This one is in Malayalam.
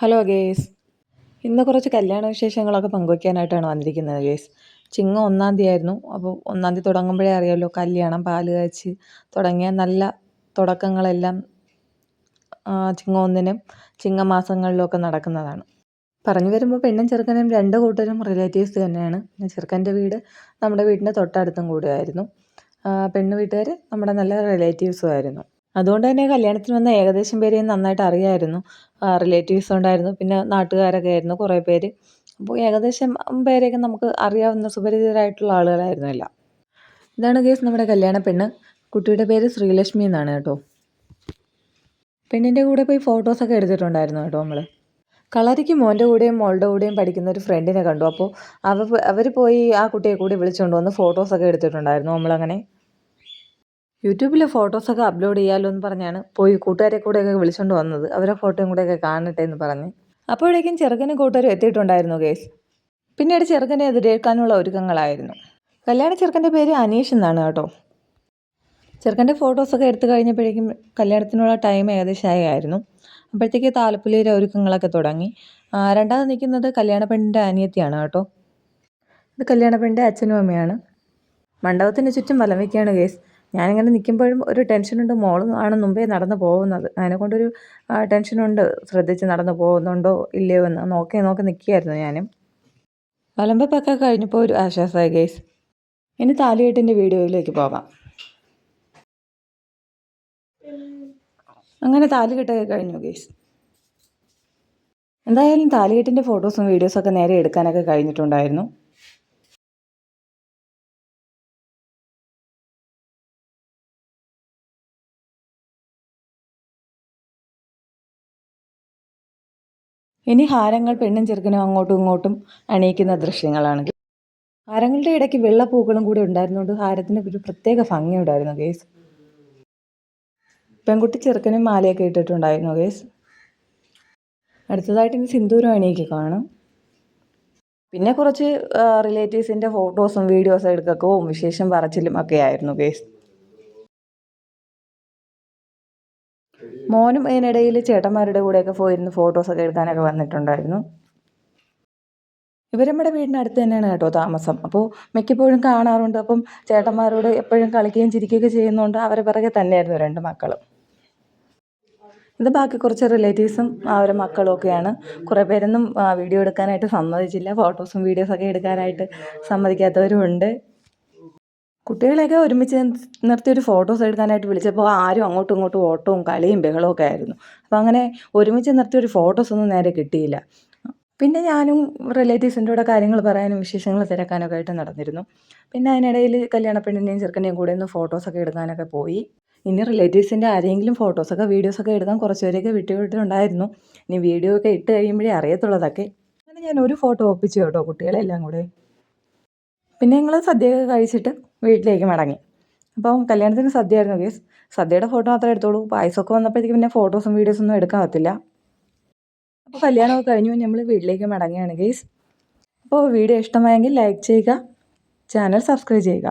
Hello guys. ഇന്ന് കുറച്ച് കല്യാണ വിശേഷങ്ങളൊക്കെ പങ്കുവയ്ക്കാനായിട്ടാണ് വന്നിരിക്കുന്നത് ഗേസ്. ചിങ്ങ ഒന്നാം തീയതി ആയിരുന്നു അപ്പോൾ ഒന്നാം തീയതി തുടങ്ങുമ്പോഴേ അറിയാമല്ലോ കല്യാണം പാൽ കാച്ചി തുടങ്ങിയ നല്ല തുടക്കങ്ങളെല്ലാം ചിങ്ങം ഒന്നിനും ചിങ്ങമാസങ്ങളിലൊക്കെ നടക്കുന്നതാണ്. പറഞ്ഞു വരുമ്പോൾ പെണ്ണും ചെറുക്കനും രണ്ട് കൂട്ടരും റിലേറ്റീവ്സ് തന്നെയാണ്. ചെറുക്കന്റെ വീട് നമ്മുടെ വീടിന്റെ തൊട്ടടുത്തും കൂടെയായിരുന്നു. പെണ്ണ് വീട്ടുകാർ നമ്മുടെ നല്ല റിലേറ്റീവ്സും ആയിരുന്നു. അതുകൊണ്ട് തന്നെ കല്യാണത്തിന് വന്ന ഏകദേശം പേരെയും നന്നായിട്ട് അറിയായിരുന്നു. റിലേറ്റീവ്സ് ഉണ്ടായിരുന്നു. പിന്നെ നാട്ടുകാരൊക്കെ ആയിരുന്നു കുറേ പേര്. അപ്പോൾ ഏകദേശം പേരെയൊക്കെ നമുക്ക് അറിയാവുന്ന സുപരിചിതരായിട്ടുള്ള ആളുകളായിരുന്നു എല്ലാം. ഇതാണ് കേസ് നമ്മുടെ കല്യാണ പെണ്ണ്. കുട്ടിയുടെ പേര് ശ്രീലക്ഷ്മി എന്നാണ് കേട്ടോ. പെണ്ണിന്റെ കൂടെ പോയി ഫോട്ടോസൊക്കെ എടുത്തിട്ടുണ്ടായിരുന്നു കേട്ടോ നമ്മൾ കളരിക്ക് മോന്റെ കൂടെയും മോളുടെ കൂടെയും പഠിക്കുന്ന ഒരു ഫ്രണ്ടിനെ കണ്ടു. അപ്പോൾ അവർ അവർ പോയി ആ കുട്ടിയെ കൂടി വിളിച്ചുകൊണ്ട് വന്ന് ഫോട്ടോസൊക്കെ എടുത്തിട്ടുണ്ടായിരുന്നു നമ്മളങ്ങനെ. യൂട്യൂബിൽ ഫോട്ടോസൊക്കെ അപ്ലോഡ് ചെയ്യാമല്ലോ എന്ന് പറഞ്ഞാണ് പോയി കൂട്ടുകാരെ കൂടെയൊക്കെ വിളിച്ചുകൊണ്ട് വന്നത്. അവരെ ഫോട്ടോയും കൂടെയൊക്കെ കാണട്ടെ എന്ന് പറഞ്ഞ്. അപ്പോഴേക്കും ചെറുക്കനും കൂട്ടുകാരും എത്തിയിട്ടുണ്ടായിരുന്നു കേസ് പിന്നീട് ചെറുക്കനെ എതിരേൽക്കാനുള്ള ഒരുക്കങ്ങളായിരുന്നു. കല്യാണ ചെറുക്കന്റെ പേര് അനീഷ് എന്നാണ് കേട്ടോ. ചെറുക്കന്റെ ഫോട്ടോസൊക്കെ എടുത്തു കഴിഞ്ഞപ്പോഴേക്കും കല്യാണത്തിനുള്ള ടൈം ഏകദേശമായി ആയിരുന്നു അപ്പോഴത്തേക്ക് താലപ്പൊലിയുടെ ഒരുക്കങ്ങളൊക്കെ തുടങ്ങി. രണ്ടാമത് നിൽക്കുന്നത് കല്യാണ പെണ്ണിന്റെ അനിയത്തിയാണ് കേട്ടോ. ഇത് കല്യാണ പെണ്ണിന്റെ അച്ഛനും അമ്മയാണ്. മണ്ഡപത്തിന് ചുറ്റും വലം വയ്ക്കുകയാണ് കേസ് ഞാനിങ്ങനെ നിൽക്കുമ്പോഴും ഒരു ടെൻഷനുണ്ട്. മോൾ ആണ് മുമ്പേ നടന്നു പോകുന്നത്. അതിനെക്കൊണ്ടൊരു ടെൻഷനുണ്ട്. ശ്രദ്ധിച്ച് നടന്നു പോകുന്നുണ്ടോ ഇല്ലയോ എന്ന് നോക്കി നോക്കി നിൽക്കുകയായിരുന്നു ഞാനും. വലമ്പപ്പൊക്കെ കഴിഞ്ഞപ്പോൾ ഒരു ആശ്വാസമായി ഗേസ് ഇനി താലികെട്ടിന്റെ വീഡിയോയിലേക്ക് പോകാം. അങ്ങനെ താലികെട്ടൊക്കെ കഴിഞ്ഞു ഗേസ് എന്തായാലും താലികെട്ടിന്റെ ഫോട്ടോസും വീഡിയോസൊക്കെ നേരെ എടുക്കാനൊക്കെ കഴിഞ്ഞിട്ടുണ്ടായിരുന്നു. ഇനി ഹാരങ്ങൾ പെണ്ണും ചെറുക്കനും അങ്ങോട്ടും ഇങ്ങോട്ടും അണിയിക്കുന്ന ദൃശ്യങ്ങളാണ് ഹാരങ്ങളുടെ ഇടയ്ക്ക് വെള്ളപ്പൂക്കളും കൂടി ഉണ്ടായിരുന്നുകൊണ്ട് ഹാരത്തിന് ഒരു പ്രത്യേക ഭംഗി ഉണ്ടായിരുന്നു ഗേസ് പെൺകുട്ടി ചെറുക്കനും മാലയൊക്കെ ഇട്ടിട്ടുണ്ടായിരുന്നു ഗേസ് അടുത്തതായിട്ട് ഇനി സിന്ദൂരം അണിയിക്ക് കാണും. പിന്നെ കുറച്ച് റിലേറ്റീവ്സിന്റെ ഫോട്ടോസും വീഡിയോസും എടുക്കക്കവും വിശേഷം പറച്ചിലും ഒക്കെ ആയിരുന്നു കേസ് മോനും അതിനിടയിൽ ചേട്ടന്മാരുടെ കൂടെയൊക്കെ പോയിരുന്ന് ഫോട്ടോസൊക്കെ എടുക്കാനൊക്കെ വന്നിട്ടുണ്ടായിരുന്നു. ഇവരമ്മയുടെ വീടിനടുത്ത് തന്നെയാണ് കേട്ടോ താമസം. അപ്പോൾ മിക്കപ്പോഴും കാണാറുണ്ട്. അപ്പം ചേട്ടന്മാരോട് എപ്പോഴും കളിക്കുകയും ചിരിക്കുകയൊക്കെ ചെയ്യുന്നതുകൊണ്ട് അവരെ പിറകെ തന്നെയായിരുന്നു രണ്ട് മക്കളും. ഇത് ബാക്കി കുറച്ച് റിലേറ്റീവ്സും അവരെ മക്കളും ഒക്കെയാണ്. കുറേ പേരൊന്നും വീഡിയോ എടുക്കാനായിട്ട് സമ്മതിച്ചില്ല. ഫോട്ടോസും വീഡിയോസൊക്കെ എടുക്കാനായിട്ട് സമ്മതിക്കാത്തവരും ഉണ്ട്. കുട്ടികളെയൊക്കെ ഒരുമിച്ച് നിർത്തി ഒരു ഫോട്ടോസ് എടുക്കാനായിട്ട് വിളിച്ചപ്പോൾ ആരും അങ്ങോട്ടും ഇങ്ങോട്ടും ഓട്ടവും കളിയും ബഹളവും ഒക്കെ ആയിരുന്നു. അപ്പോൾ അങ്ങനെ ഒരുമിച്ച് നിർത്തി ഒരു ഫോട്ടോസ് ഒന്നും നേരെ കിട്ടിയില്ല. പിന്നെ ഞാനും റിലേറ്റീവ്സിന്റെ കൂടെ കാര്യങ്ങൾ പറയാനും വിശേഷങ്ങൾ തിരക്കാനൊക്കെ ആയിട്ട് നടന്നിരുന്നു. പിന്നെ അതിനിടയിൽ കല്യാണ പെണ്ണിന്റെയും ചെറുക്കന്റെയും കൂടെ ഒന്ന് ഫോട്ടോസൊക്കെ എടുക്കാനൊക്കെ പോയി. ഇനി റിലേറ്റീവ്സിന്റെ ആരെങ്കിലും ഫോട്ടോസൊക്കെ വീഡിയോസൊക്കെ എടുക്കാൻ കുറച്ച് പേരെയൊക്കെ വിട്ടുവിട്ടിട്ടുണ്ടായിരുന്നു ഇനി വീഡിയോ ഒക്കെ ഇട്ട് കഴിയുമ്പോഴേ അറിയത്തുള്ളതൊക്കെ. അങ്ങനെ ഞാൻ ഒരു ഫോട്ടോ ഒപ്പിച്ചു കേട്ടോ കുട്ടികളെല്ലാം കൂടെ. പിന്നെ ഞങ്ങൾ സദ്യയൊക്കെ കഴിച്ചിട്ട് വീട്ടിലേക്ക് മടങ്ങി. അപ്പം കല്യാണത്തിന് സദ്യ ആയിരുന്നു കേസ് സദ്യയുടെ ഫോട്ടോ മാത്രമേ എടുത്തോളൂ പായസമൊക്കെ വന്നപ്പോഴത്തേക്ക് പിന്നെ ഫോട്ടോസും വീഡിയോസൊന്നും എടുക്കാൻ പറ്റില്ല അപ്പോൾ കല്യാണമൊക്കെ കഴിഞ്ഞു. നമ്മൾ വീട്ടിലേക്ക് മടങ്ങുകയാണ് കേസ് അപ്പോൾ വീഡിയോ ഇഷ്ടമായെങ്കിൽ ലൈക്ക് ചെയ്യുക. ചാനൽ സബ്സ്ക്രൈബ് ചെയ്യുക.